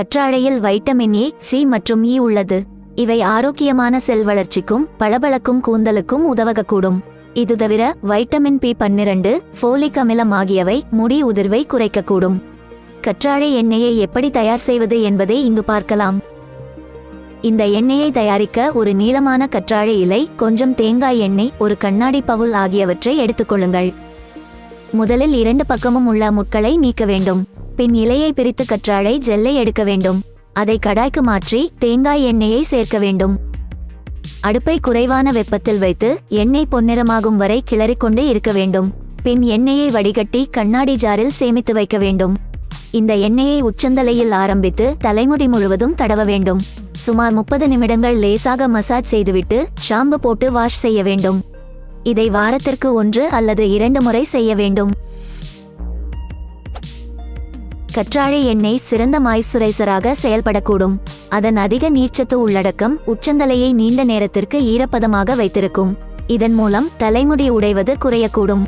கற்றாழையில் vitamin A C மற்றும் இ உள்ளது. இவை ஆரோக்கியமான செல் வளர்ச்சிக்கும் பளபளக்கும் கூந்தலுக்கும் உதவக்கூடும் இது தவிர வைட்டமின் பி பன்னிரண்டு ஃபோலிக் அமிலம் ஆகியவை முடி உதிர்வை குறைக்கக்கூடும். கற்றாழை எண்ணெயை எப்படி தயார் செய்வது என்பதை இங்கு பார்க்கலாம். இந்த எண்ணெயை தயாரிக்க ஒரு நீளமான கற்றாழை இலை கொஞ்சம் தேங்காய் எண்ணெய் ஒரு கண்ணாடி பவுல் ஆகியவற்றை எடுத்துக்கொள்ளுங்கள். முதலில் இரண்டு பக்கமும் உள்ள முட்களை நீக்க வேண்டும். பின் இலையை பிரித்து கற்றாழை ஜெல்லை எடுக்க வேண்டும். அதை கடாய்க்கு மாற்றி தேங்காய் எண்ணெயை சேர்க்க வேண்டும். அடுப்பை குறைவான வெப்பத்தில் வைத்து எண்ணெய் பொன்னிறமாகும் வரை கிளறிக்கொண்டே இருக்க வேண்டும். பின் எண்ணெயை வடிகட்டி கண்ணாடி ஜாரில் சேமித்து வைக்க வேண்டும். இந்த எண்ணெயை உச்சந்தலையில் ஆரம்பித்து தலைமுடி முழுவதும் தடவ வேண்டும். சுமார் முப்பது நிமிடங்கள் லேசாக மசாஜ் செய்துவிட்டு ஷாம்பு போட்டு வாஷ் செய்ய வேண்டும். இதை வாரத்திற்கு ஒன்று அல்லது இரண்டு முறை செய்ய வேண்டும். கற்றாழை எண்ணெய் சிறந்த மாய்ஸ்சுரைசராக செயல்படக்கூடும். அதன் அதிக நீர்ச்சத்து உள்ளடக்கம் உச்சந்தலையை நீண்ட நேரத்திற்கு ஈரப்பதமாக வைத்திருக்கும். இதன் மூலம் தலைமுடி உடைவது குறையக்கூடும்.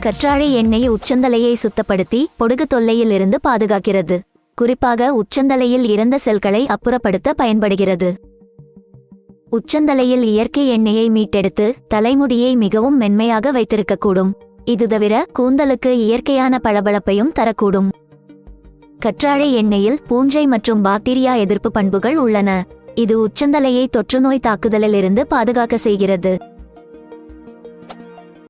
கற்றாழை எண்ணெய் உச்சந்தலையை சுத்தப்படுத்தி பொடுகு தொல்லையில் இருந்து பாதுகாக்கிறது. குறிப்பாக உச்சந்தலையில் இறந்த செல்களை அப்புறப்படுத்த பயன்படுகிறது. உச்சந்தலையில் இயற்கை எண்ணெயை மீட்டெடுத்து தலைமுடியை மிகவும் மென்மையாக வைத்திருக்கக்கூடும். இது தவிர கூந்தலுக்கு இயற்கையான பளபளப்பையும் தரக்கூடும். கற்றாழை எண்ணெயில் பூஞ்சை மற்றும் பாக்டீரியா எதிர்ப்பு பண்புகள் உள்ளன. இது உச்சந்தலையை தொற்றுநோய் தாக்குதலிலிருந்து பாதுகாக்க செய்கிறது.